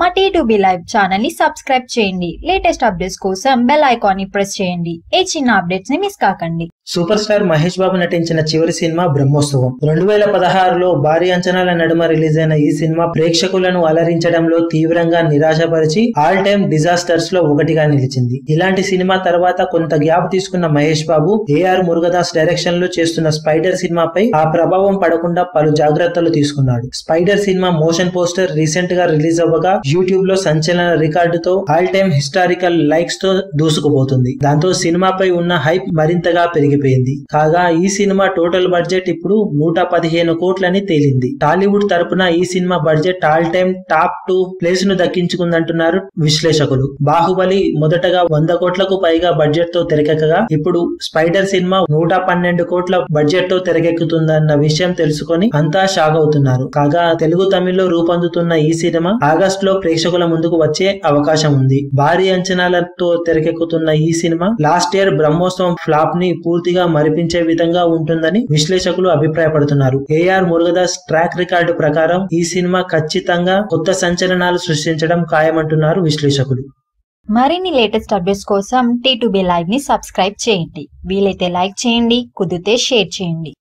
మా T to B live ఛానల్ని subscribe చేయండి. లేటెస్ట్ అప్డేట్స్ కోసం బెల్ ఐకాన్ని ప్రెస్ చేయండి. ఏ చిన్న అప్డేట్స్ని మిస్ కాకండి. సూపర్ స్టార్ మహేష్ బాబు నటించిన చివరి సినిమా బ్రహ్మోత్సవం. రెండు వేల పదహారులో భారీ అంచనాల నడుమ రిలీజ్ అయిన ఈ సినిమా ప్రేక్షకులను అలరించడంలో తీవ్రంగా నిరాశపరిచి ఆల్ టైమ్ డిజాస్టర్స్లో ఒకటిగా నిలిచింది. ఇలాంటి సినిమా తర్వాత కొంత గ్యాప్ తీసుకున్న మహేష్ బాబు ఏఆర్ మురుగదాస్ డైరెక్షన్లో చేస్తున్న స్పైడర్ సినిమాపై ఆ ప్రభావం పడకుండా పలు జాగ్రత్తలు తీసుకున్నాడు. స్పైడర్ సినిమా మోషన్ పోస్టర్ రీసెంట్గా రిలీజ్ అవ్వగా యూట్యూబ్లో సంచలన రికార్డుతో ఆల్ టైమ్ హిస్టారికల్ లైక్స్తో దూసుకుపోతుంది. దాంతో సినిమాపై ఉన్న హైప్ మరింతగా పెరిగిపోయింది. కాగా ఈ సినిమా టోటల్ బడ్జెట్ ఇప్పుడు నూట పదిహేను కోట్లని తేలింది. టాలీవుడ్ తరపున ఈ cinema budget all time top two ప్లేస్ను దక్కించుకుందంటున్నారు విశ్లేషకులు. బాహుబలి మొదటగా వంద కోట్లకు పైగా బడ్జెట్తో తెరకెక్కగా ఇప్పుడు స్పైడర్ సినిమా నూట పన్నెండు కోట్ల బడ్జెట్తో తెరకెక్కుతుందన్న విషయం తెలుసుకొని అంతా షాక్ అవుతున్నారు. కాగా తెలుగు తమిళ్ళో రూపొందుతున్న ఈ సినిమా ఆగస్ట్లో ప్రేక్షకుల ముందుకు వచ్చే అవకాశం ఉంది. భారీ అంచనాలతో తెరకెక్కుతున్న ఈ సినిమా లాస్ట్ ఇయర్ బ్రహ్మోత్సవం ఫ్లాప్ని పూర్తిగా మరిపించే విధంగా ఉంటుందని విశ్లేషకులు అభిప్రాయపడుతున్నారు. ఏఆర్ మురుగదాస్ ట్రాక్ రికార్డు ప్రకారం ఈ సినిమా ఖచ్చితంగా కొత్త సంచలనాలు సృష్టించడం ఖాయమంటున్నారు విశ్లేషకులు. మరిన్ని లేటెస్ట్ అప్డేట్స్ కోసం టీ లైవ్ని సబ్స్క్రైబ్ చేయండి. వీలైతే లైక్ చేయండి కుదిరితే షేర్ చేయండి.